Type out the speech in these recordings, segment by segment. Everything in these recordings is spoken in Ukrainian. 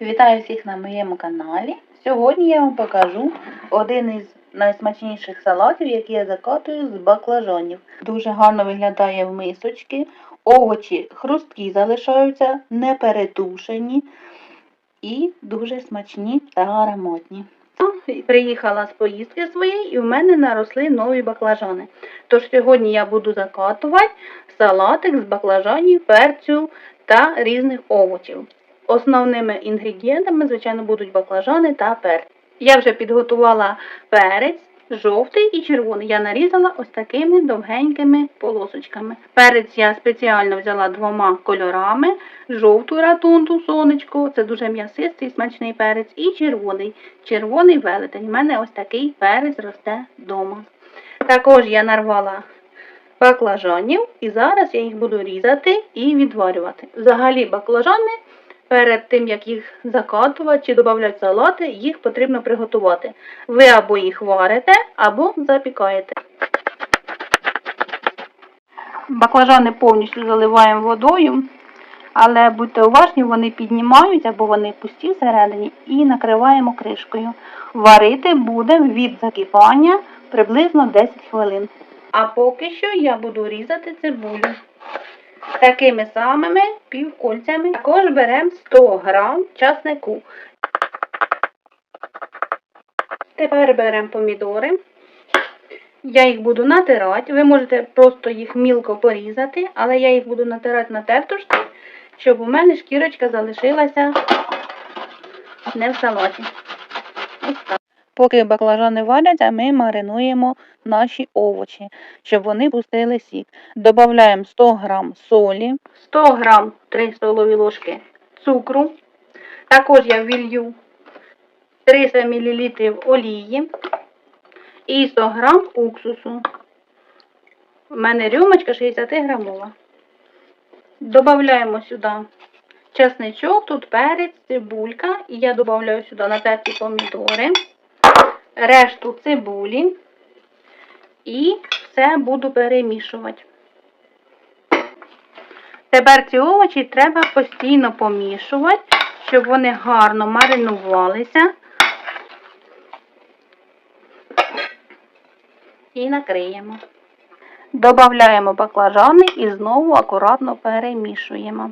Вітаю всіх на моєму каналі. Сьогодні я вам покажу один із найсмачніших салатів, які я закатую з баклажанів. Дуже гарно виглядає в мисочки. Овочі хрусткі залишаються, не перетушені і дуже смачні та ароматні. Приїхала з поїздки своєї і в мене наросли нові баклажани. Тож сьогодні я буду закатувати салатик з баклажанів, перцю та різних овочів. Основними інгредієнтами, звичайно, будуть баклажани та перець. Я вже підготувала перець, жовтий і червоний. Я нарізала ось такими довгенькими полосочками. Перець я спеціально взяла двома кольорами: жовту ратунду, сонечко, це дуже м'ясистий, смачний перець, і червоний. Червоний велетень. У мене ось такий перець росте вдома. Також я нарвала баклажанів і зараз я їх буду різати і відварювати. Взагалі баклажани перед тим, як їх закатувати чи додати салати, їх потрібно приготувати. Ви або їх варите, або запікаєте. Баклажани повністю заливаємо водою, але будьте уважні, вони піднімають або вони пусті всередині і накриваємо кришкою. Варити будемо від закипання приблизно 10 хвилин. А поки що я буду різати цибулю такими самими півкольцями. Також беремо 100 грам часнику. Тепер беремо помідори. Я їх буду натирати. Ви можете просто їх мілко порізати, але я їх буду натирати на тертушці, щоб у мене шкірочка залишилася не в салаті. Ось так. Поки баклажани валяться, ми маринуємо наші овочі, щоб вони пустили сік. Додаємо 100 г солі, 100 г 3 столові ложки цукру. Також я вілью 300 мл олії і 100 г уксусу. У мене рюмочка 60 грамова. Додаємо сюди чесничок, тут перець, цибулька. І я додаю сюди натерті помідори решту цибулі і все буду перемішувати. Тепер ці овочі треба постійно помішувати, щоб вони гарно маринувалися і накриємо. Добавляємо баклажани і знову акуратно перемішуємо.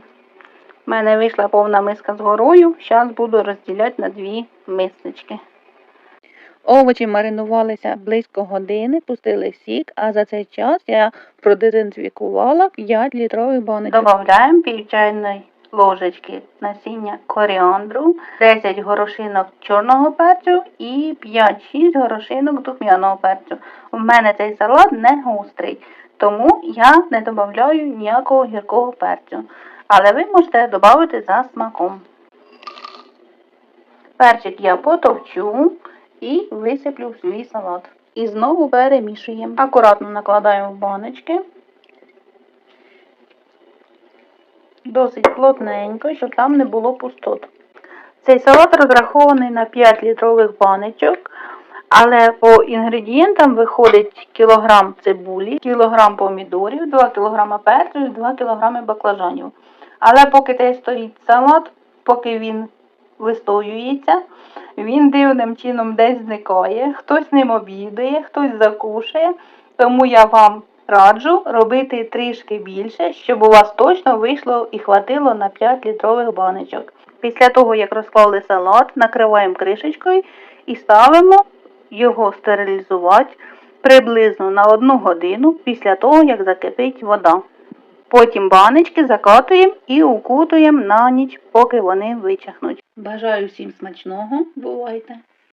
У мене вийшла повна миска з горою, зараз буду розділяти на дві мисочки. Овочі маринувалися близько години, пустили сік, а за цей час я продезінфікувала 5 літрових баночок. Додаємо пів чайної ложечки насіння коріандру, 10 горошинок чорного перцю і 5-6 горошинок духмяного перцю. У мене цей салат не гострий, тому я не додаю ніякого гіркого перцю. Але ви можете додати за смаком. Перчик я потовчу і висиплю в свій салат. І знову перемішуємо. Акуратно накладаємо в баночки. Досить плотненько, щоб там не було пустот. Цей салат розрахований на 5 літрових баночок, але по інгредієнтам виходить кілограм цибулі, кілограм помідорів, 2 кг перцю і 2 кг баклажанів. Але поки цей стоїть салат, поки він вистоюється, він дивним чином десь зникає, хтось ним обідає, хтось закушає. Тому я вам раджу робити трішки більше, щоб у вас точно вийшло і хватило на 5 літрових баночок. Після того, як розклали салат, накриваємо кришечкою і ставимо його стерилізувати приблизно на 1 годину після того, як закипить вода. Потім баночки закатуємо і укутуємо на ніч, поки вони вичахнуть. Бажаю всім смачного, бувайте!